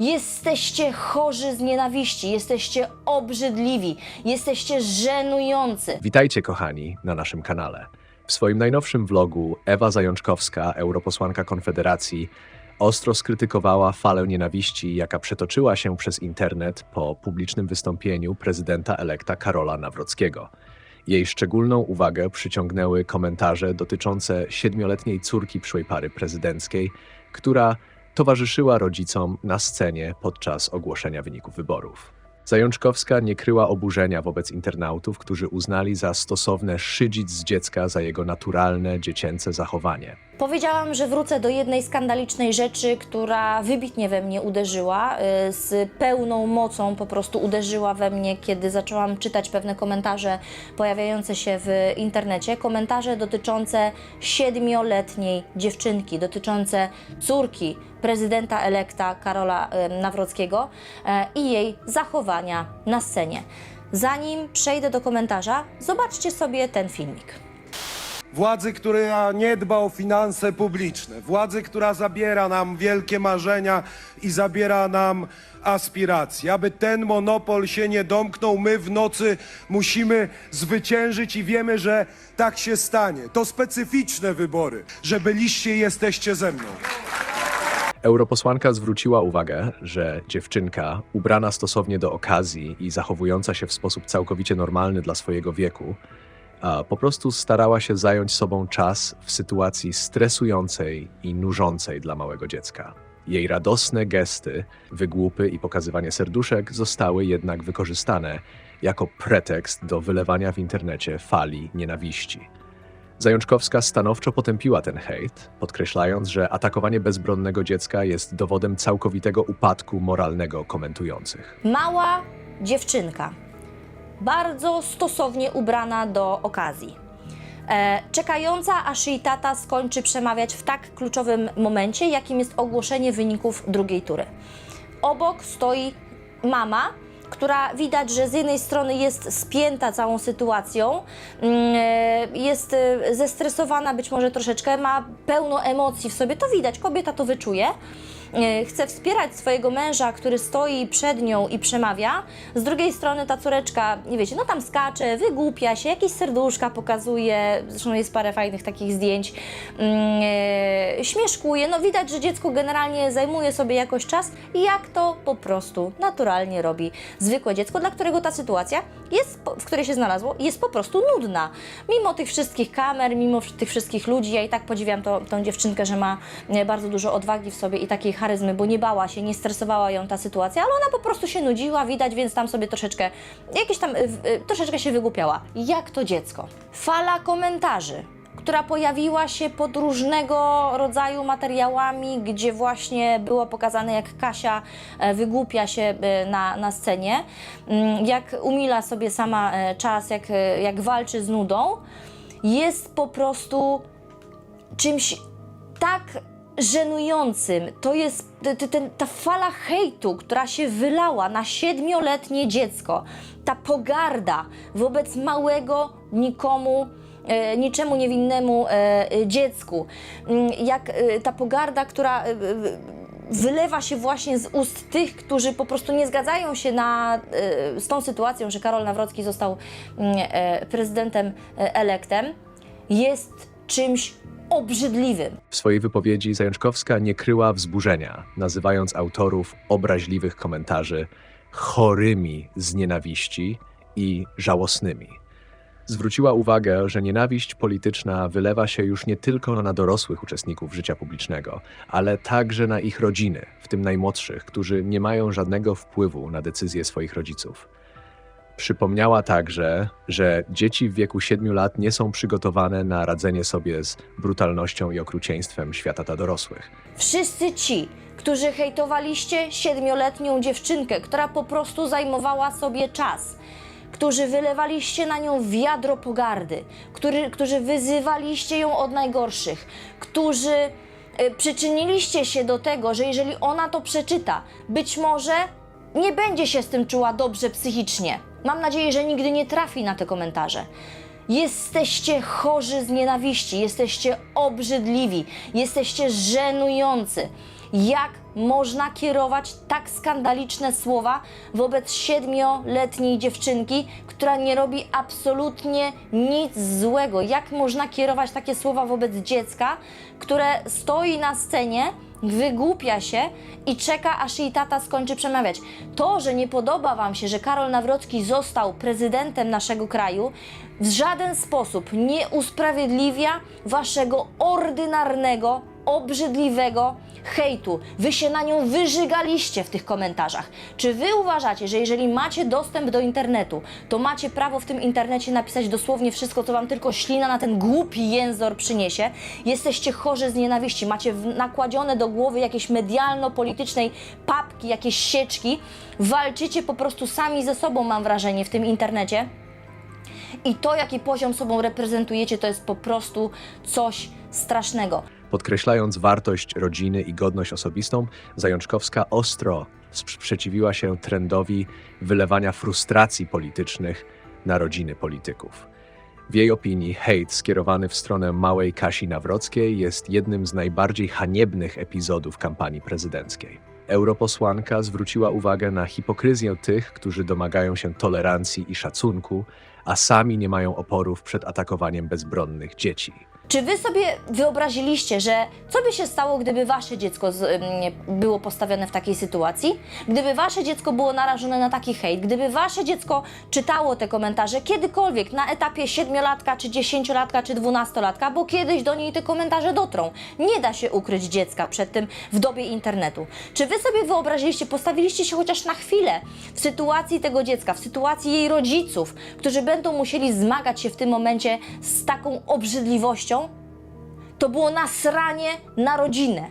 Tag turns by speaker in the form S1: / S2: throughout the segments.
S1: Jesteście chorzy z nienawiści, jesteście obrzydliwi, jesteście żenujący.
S2: Witajcie, kochani, na naszym kanale. W swoim najnowszym vlogu Ewa Zajączkowska, europosłanka Konfederacji, ostro skrytykowała falę nienawiści, jaka przetoczyła się przez internet po publicznym wystąpieniu prezydenta elekta Karola Nawrockiego. Jej szczególną uwagę przyciągnęły komentarze dotyczące siedmioletniej córki przyszłej pary prezydenckiej, która towarzyszyła rodzicom na scenie podczas ogłoszenia wyników wyborów. Zajączkowska nie kryła oburzenia wobec internautów, którzy uznali za stosowne szydzić z dziecka za jego naturalne, dziecięce zachowanie.
S1: Powiedziałam, że wrócę do jednej skandalicznej rzeczy, która wybitnie we mnie uderzyła, y, z pełną mocą po prostu uderzyła we mnie, kiedy zaczęłam czytać pewne komentarze pojawiające się w internecie. Komentarze dotyczące siedmioletniej dziewczynki, dotyczące córki prezydenta elekta Karola Nawrockiego e, i jej zachowania na scenie. Zanim przejdę do komentarza, zobaczcie sobie ten filmik.
S3: Władzy, która nie dba o finanse publiczne, władzy, która zabiera nam wielkie marzenia i zabiera nam aspiracje. Aby ten monopol się nie domknął, my w nocy musimy zwyciężyć i wiemy, że tak się stanie. To specyficzne wybory, że byliście i jesteście ze mną.
S2: Europosłanka zwróciła uwagę, że dziewczynka, ubrana stosownie do okazji i zachowująca się w sposób całkowicie normalny dla swojego wieku, po prostu starała się zająć sobą czas w sytuacji stresującej i nużącej dla małego dziecka. Jej radosne gesty, wygłupy i pokazywanie serduszek zostały jednak wykorzystane jako pretekst do wylewania w internecie fali nienawiści. Zajączkowska stanowczo potępiła ten hejt, podkreślając, że atakowanie bezbronnego dziecka jest dowodem całkowitego upadku moralnego komentujących.
S1: Mała dziewczynka, bardzo stosownie ubrana do okazji. E, czekająca, aż jej tata skończy przemawiać w tak kluczowym momencie, jakim jest ogłoszenie wyników drugiej tury. Obok stoi mama, która widać, że z jednej strony jest spięta całą sytuacją, mm, e, jest e, zestresowana być może troszeczkę, ma pełno emocji w sobie, to widać, kobieta to wyczuje. E, Chce wspierać swojego męża, który stoi przed nią i przemawia. Z drugiej strony ta córeczka, nie wiecie, no tam skacze, wygłupia się, jakieś serduszka pokazuje, zresztą jest parę fajnych takich zdjęć, e, śmieszkuje. No widać, że dziecko generalnie zajmuje sobie jakoś czas i jak to po prostu naturalnie robi zwykłe dziecko, dla którego ta sytuacja, jest, w której się znalazło, jest po prostu nudna. Mimo tych wszystkich kamer, mimo tych wszystkich ludzi, ja i tak podziwiam to, tą dziewczynkę, że ma e, bardzo dużo odwagi w sobie i takiej charyzmy, bo nie bała się, nie stresowała ją ta sytuacja, ale ona po prostu się nudziła, widać, więc tam sobie troszeczkę, jakieś tam, y, y, troszeczkę się wygłupiała. Jak to dziecko? Fala komentarzy która pojawiła się pod różnego rodzaju materiałami, gdzie właśnie było pokazane, jak Kasia e, wygłupia się e, na, na scenie, mm, jak umila sobie sama e, czas, jak, jak walczy z nudą, jest po prostu czymś tak żenującym. To jest ta fala hejtu, która się wylała na siedmioletnie dziecko, ta pogarda wobec małego, nikomu, e, niczemu niewinnemu e, e, dziecku. Mm, Jak ta pogarda, która wylewa się właśnie z ust tych, którzy po prostu nie zgadzają się na, z tą sytuacją, że Karol Nawrocki został mm, prezydentem elektem, jest czymś obrzydliwym.
S2: W swojej wypowiedzi Zajączkowska nie kryła wzburzenia, nazywając autorów obraźliwych komentarzy chorymi z nienawiści i żałosnymi. Zwróciła uwagę, że nienawiść polityczna wylewa się już nie tylko na dorosłych uczestników życia publicznego, ale także na ich rodziny, w tym najmłodszych, którzy nie mają żadnego wpływu na decyzje swoich rodziców. Przypomniała także, że dzieci w wieku 7 lat nie są przygotowane na radzenie sobie z brutalnością i okrucieństwem świata dla dorosłych.
S1: Wszyscy ci, którzy hejtowaliście siedmioletnią dziewczynkę, która po prostu zajmowała sobie czas, którzy wylewaliście na nią wiadro pogardy, który, którzy wyzywaliście ją od najgorszych, którzy y, przyczyniliście się do tego, że jeżeli ona to przeczyta, być może nie będzie się z tym czuła dobrze psychicznie. Mam nadzieję, że nigdy nie trafi na te komentarze. Jesteście chorzy z nienawiści, jesteście obrzydliwi, jesteście żenujący. jak można kierować tak skandaliczne słowa wobec siedmioletniej dziewczynki, która nie robi absolutnie nic złego. Jak można kierować takie słowa wobec dziecka, które stoi na scenie, wygłupia się i czeka, aż jej tata skończy przemawiać. To, że nie podoba Wam się, że Karol Nawrocki został prezydentem naszego kraju, w żaden sposób nie usprawiedliwia Waszego ordynarnego, obrzydliwego hejtu. Wy się na nią wyżygaliście w tych komentarzach. Czy Wy uważacie, że jeżeli macie dostęp do internetu, to macie prawo w tym internecie napisać dosłownie wszystko, co Wam tylko ślina na ten głupi jęzor przyniesie? Jesteście chorzy z nienawiści, macie nakładzione do głowy jakieś medialno-politycznej papki, jakieś sieczki, walczycie po prostu sami ze sobą, mam wrażenie, w tym internecie. I to, jaki poziom sobą reprezentujecie, to jest po prostu coś strasznego.
S2: Podkreślając wartość rodziny i godność osobistą, Zajączkowska ostro sprzeciwiła się trendowi wylewania frustracji politycznych na rodziny polityków. W jej opinii hejt skierowany w stronę małej Kasi Nawrockiej jest jednym z najbardziej haniebnych epizodów kampanii prezydenckiej. Europosłanka zwróciła uwagę na hipokryzję tych, którzy domagają się tolerancji i szacunku, a sami nie mają oporów przed atakowaniem bezbronnych dzieci.
S1: Czy wy sobie wyobraziliście, że co by się stało, gdyby wasze dziecko z, było postawione w takiej sytuacji? Gdyby wasze dziecko było narażone na taki hejt, gdyby wasze dziecko czytało te komentarze kiedykolwiek na etapie siedmiolatka, czy dziesięciolatka, czy dwunastolatka, bo kiedyś do niej te komentarze dotrą. Nie da się ukryć dziecka przed tym w dobie internetu. Czy wy sobie wyobraziliście, postawiliście się chociaż na chwilę w sytuacji tego dziecka, w sytuacji jej rodziców, którzy będą musieli zmagać się w tym momencie z taką obrzydliwością? to było nasranie na rodzinę.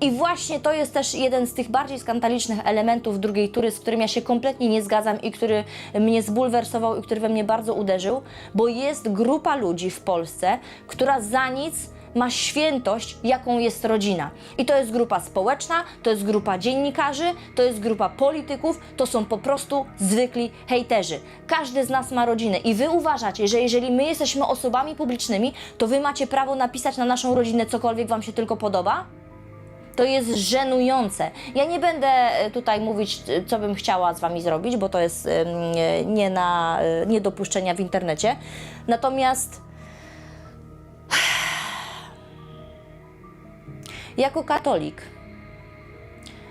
S1: I właśnie to jest też jeden z tych bardziej skandalicznych elementów drugiej tury, z którym ja się kompletnie nie zgadzam i który mnie zbulwersował i który we mnie bardzo uderzył, bo jest grupa ludzi w Polsce, która za nic ma świętość, jaką jest rodzina. I to jest grupa społeczna, to jest grupa dziennikarzy, to jest grupa polityków, to są po prostu zwykli hejterzy. Każdy z nas ma rodzinę i wy uważacie, że jeżeli my jesteśmy osobami publicznymi, to wy macie prawo napisać na naszą rodzinę cokolwiek wam się tylko podoba? To jest żenujące. Ja nie będę e, tutaj mówić, e, co bym chciała z Wami zrobić, bo to jest nie, na, e, nie do puszczenia w internecie. Natomiast jako katolik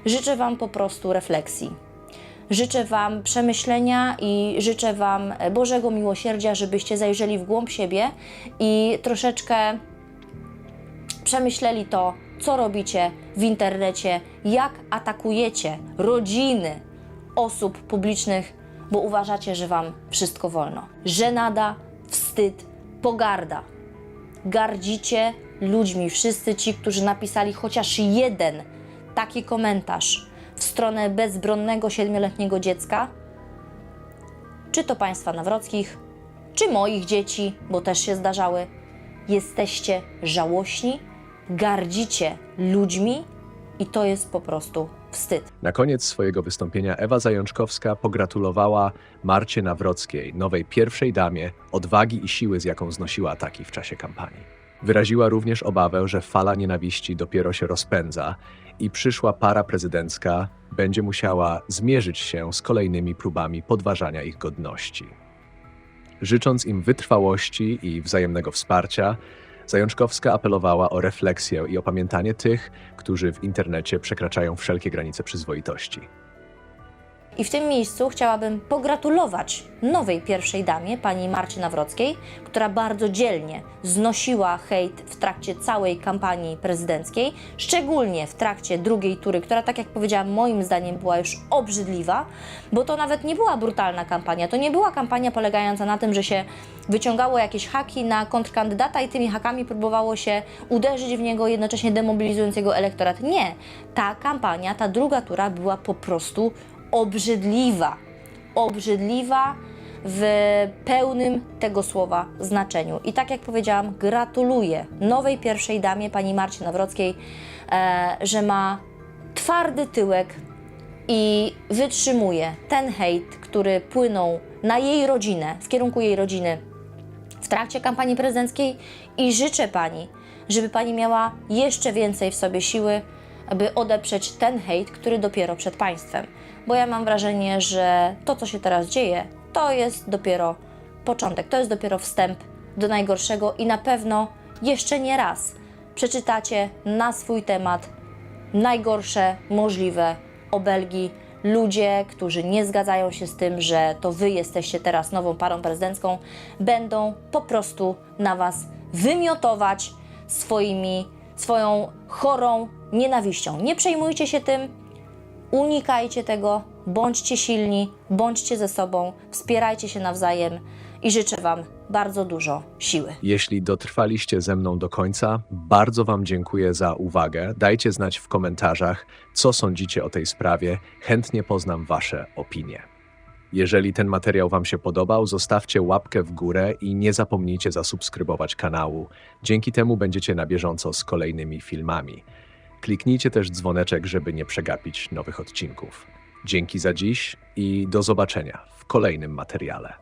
S1: życzę Wam po prostu refleksji. Życzę Wam przemyślenia i życzę Wam Bożego miłosierdzia, żebyście zajrzeli w głąb siebie i troszeczkę przemyśleli to, co robicie w internecie, jak atakujecie rodziny osób publicznych, bo uważacie, że Wam wszystko wolno. Żenada, wstyd, pogarda. Gardzicie ludźmi, wszyscy ci, którzy napisali chociaż jeden taki komentarz w stronę bezbronnego siedmioletniego dziecka, czy to państwa Nawrockich, czy moich dzieci, bo też się zdarzały, jesteście żałośni, gardzicie ludźmi i to jest po prostu wstyd.
S2: Na koniec swojego wystąpienia Ewa Zajączkowska pogratulowała Marcie Nawrockiej, nowej pierwszej damie, odwagi i siły, z jaką znosiła ataki w czasie kampanii. Wyraziła również obawę, że fala nienawiści dopiero się rozpędza i przyszła para prezydencka będzie musiała zmierzyć się z kolejnymi próbami podważania ich godności. Życząc im wytrwałości i wzajemnego wsparcia, Zajączkowska apelowała o refleksję i opamiętanie tych, którzy w internecie przekraczają wszelkie granice przyzwoitości.
S1: I w tym miejscu chciałabym pogratulować nowej pierwszej damie, pani Marcie Nawrockiej, która bardzo dzielnie znosiła hejt w trakcie całej kampanii prezydenckiej, szczególnie w trakcie drugiej tury, która, tak jak powiedziałam, moim zdaniem była już obrzydliwa, bo to nawet nie była brutalna kampania. To nie była kampania polegająca na tym, że się wyciągało jakieś haki na kontrkandydata i tymi hakami próbowało się uderzyć w niego, jednocześnie demobilizując jego elektorat. Nie. Ta kampania, ta druga tura była po prostu obrzydliwa. Obrzydliwa w pełnym tego słowa znaczeniu. I tak jak powiedziałam, gratuluję nowej pierwszej damie, pani Marcie Nawrockiej, e, że ma twardy tyłek i wytrzymuje ten hejt, który płynął na jej rodzinę, w kierunku jej rodziny w trakcie kampanii prezydenckiej i życzę Pani, żeby Pani miała jeszcze więcej w sobie siły, aby odeprzeć ten hejt, który dopiero przed państwem. Bo ja mam wrażenie, że to, co się teraz dzieje, to jest dopiero początek, to jest dopiero wstęp do najgorszego i na pewno jeszcze nie raz przeczytacie na swój temat najgorsze możliwe obelgi. Ludzie, którzy nie zgadzają się z tym, że to wy jesteście teraz nową parą prezydencką, będą po prostu na was wymiotować swoimi, swoją chorą nienawiścią. Nie przejmujcie się tym, unikajcie tego, bądźcie silni, bądźcie ze sobą, wspierajcie się nawzajem i życzę Wam bardzo dużo siły.
S2: Jeśli dotrwaliście ze mną do końca, bardzo Wam dziękuję za uwagę. Dajcie znać w komentarzach, co sądzicie o tej sprawie. Chętnie poznam Wasze opinie. Jeżeli ten materiał Wam się podobał, zostawcie łapkę w górę i nie zapomnijcie zasubskrybować kanału. Dzięki temu będziecie na bieżąco z kolejnymi filmami. Kliknijcie też dzwoneczek, żeby nie przegapić nowych odcinków. Dzięki za dziś i do zobaczenia w kolejnym materiale.